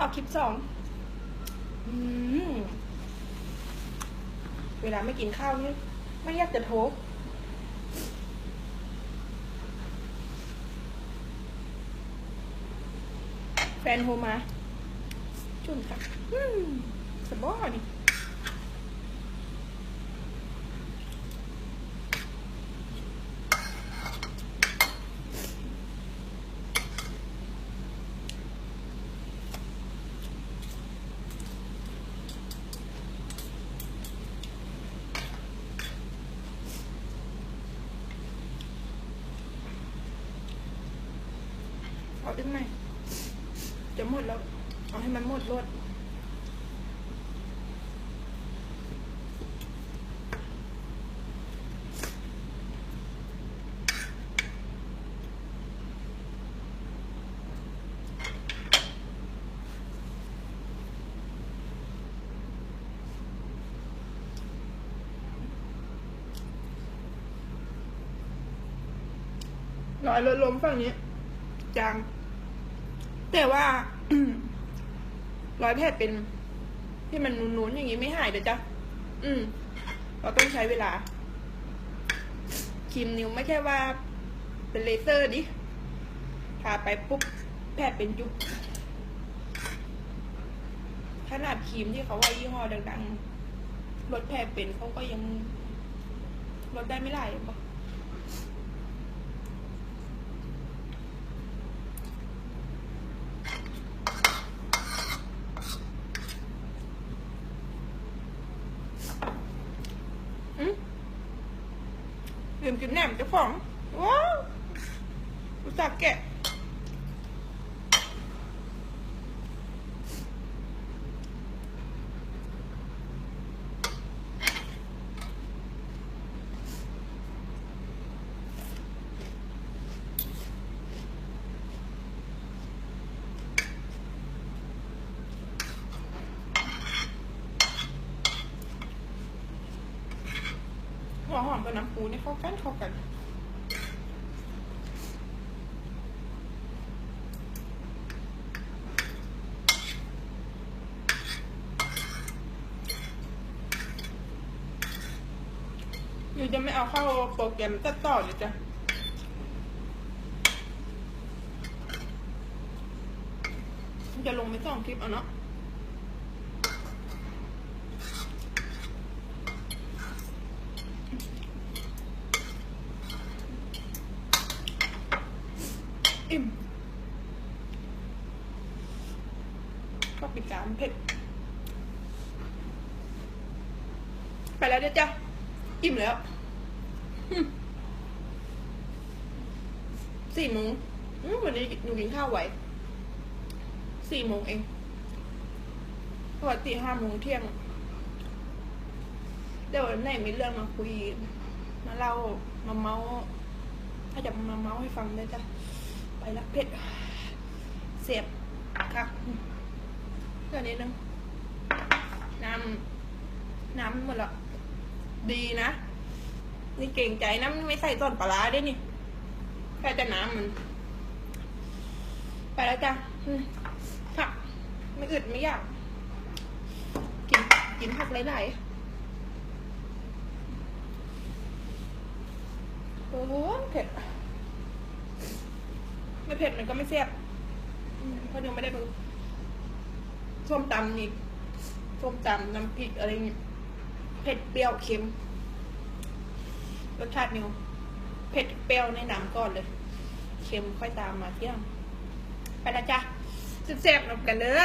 ต่อคลิปสองเวลาไม่กินข้าวนี่ไม่อยากจะโทรแฟนโทรมา จุนค่ะสบายนี่ อาอีกไหมจะหมดแล้ว เอาให้มันหมดรวดรอยลดลมฝั่งนี้จาง แต่ว่ารอยแผลเป็นที่มันนูนๆอย่างนี้ไม่หายเดี๋ยวจ้ะ อืม เราต้องใช้เวลาครีมนิ้วไม่ใช่ว่า เป็นเลเซอร์ดิทาไปปุ๊บแผลเป็นจุ๊บขนาดครีมที่เขาว่ายี่ห้อดังๆลดแผลเป็นเขาก็ยังลดได้ไม่ได้ปะ มกินแหนมเจ้าของว้าวรู้จักแกะ หัวหอมกับน้ำปูนี่เข้ากันเข้ากันหรือจะไม่เอาเข้าโปรแกรมตัดต่อเลยจ้ะจะลงไปสองคลิปเอาเนาะ อิ่มก็ปิดจานเผ็ด ไปแล้วเดี๋ยวจ้ะ อิ่มแล้วสี่โมงอืมวันนี้หนูกินข้าวไหวสี่โมงเองปกติห้าโมงเที่ยง เดี๋ยววันไหนมีเรื่องมาคุย มาเล่า มาเมาส์ถ้าจะมาเมาส์ให้ฟังได้จ้ะ ไปละเผ็ดเสียบค่ะเดี๋ยวนี้นึงน้ำน้ำหมดละดีนะ นี่เก่งใจนะมันไม่ใส่ต้นปลาร้าด้นี่แค่จะน้ำมัน ไปแล้วจ้ะอืมค่ะไม่อึดไม่อยาก กินกินผักหลายๆโอ้โหเผ็ด ไม่เผ็ดมันก็ไม่แซ่บอืมเพราะยังไม่ได้ดูส้มตำนี่ส้มตำน้ำพริกอะไรนี่เผ็ดเปรี้ยวเค็มรสชาตินิวเผ็ดเปรี้ยวในน้ำก่อนเลย เค็มค่อยตามมาเที่ยงไปและจ้ะแซ่บๆนำกันเด้อ